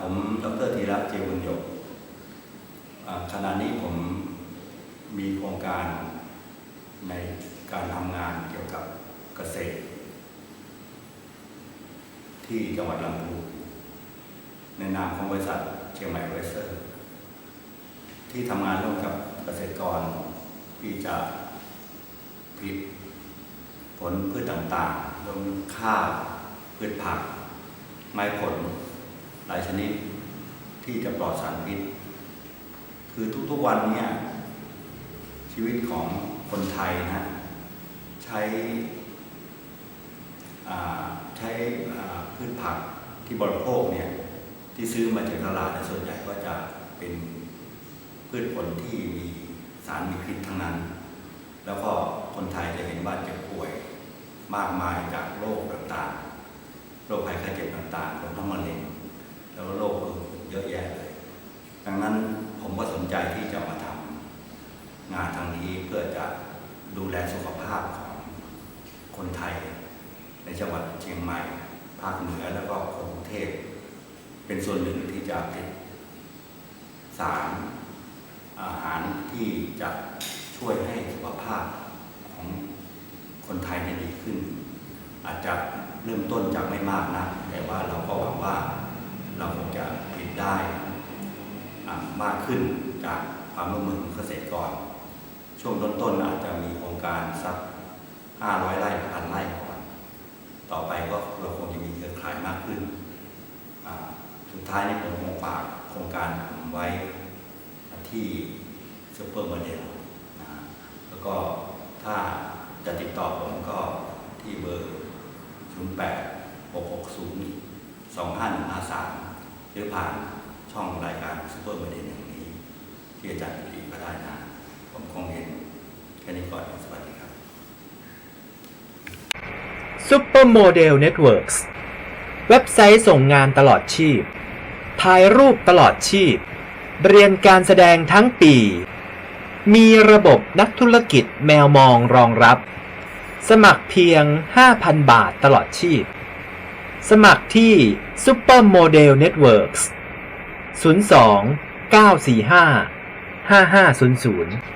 ผมดรธีระเจบุญยกขณะนี้ผมมีโครงการในการทำงานเกี่ยวกับเกษตร ที่จังหวัดลำพูนในนามของบริษัทเชียงใหม่เวสเซอร์ ที่ทำงานร่วมกับเกษตรกรที่จะผลิตผลพืชต่างๆรวมข้าวพืชผัก ไม้ผล ลายชนิดที่จะปลอดสารพิษ คือทุกๆวันเนี้ชีวิตของคนไทยนะใช้ใช้พืชผักที่บริโภคเนี่ยที่ซื้อมาจากตลาดเนส่วนใหญ่ก็จะเป็นพืชผลที่มีสารมีพิษทั้งนั้น แล้วก็คนไทยจะเห็นว่าเจ็บป่วยมากมายจากโรคต่างๆ โรคภัยไข้เจ็บต่างๆรวมทั้งมะเร็งแล้วก็โรคอื่นเยอะแยะเลย ดังนั้นผมก็สนใจที่จะมาทำงานทางนี้เพื่อจะดูแลสุขภาพของคนไทย ในจังหวัดเชียงใหม่ ภาคเหนือแล้วก็กรุงเทพเป็นส่วนหนึ่งที่จะเป็นสารอาหารที่จะช่วยให้สุขภาพของคนไทยเนี่ยดีขึ้น อาจจะเริ่มต้นจากไม่มากนะแต่ว่าเราก็หวังว่าเราคงจะผลิตได้ มากขึ้นจากความร่วมมือของเกษตรกร ช่วงต้นๆอาจจะมีโครงการสัก 500 ไร่พันไร่ก่อน ต่อไปก็เราคงจะมีเครือข่ายมากขึ้น สุดท้ายนี้ผมคงฝากโครงการผมไว้ที่ซูเปอร์โมเดลนะแล้วก็ถ้าจะติดต่อผมก็ที่เบอร์ 08 660 2553 หรือผ่าน ช่องรายการซูเปอร์โมเดลอย่างนี้ ที่อาจารย์ดีก็ได้นะผมคงเห็นแค่นี้ก่อนสวัสดีครับ Supermodel Networks เว็บไซต์ส่งงานตลอดชีพ ถ่ายรูปตลอดชีพ เรียนการแสดงทั้งปี มีระบบนักธุรกิจแมวมองรองรับ สมัครเพียง 5,000 บาทตลอดชีพ สมัครที่ Supermodel Networks 02 945 5500